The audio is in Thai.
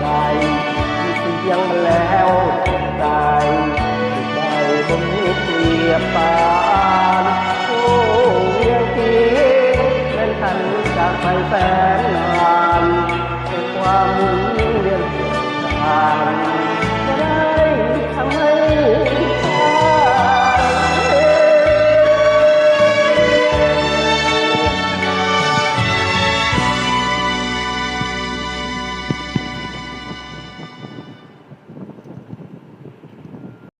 ใจเสียงมัแล้วใจใจบนนี้เปลี่ยปานโอ้เวียงทีเป็นทันจากไปแสนนานความ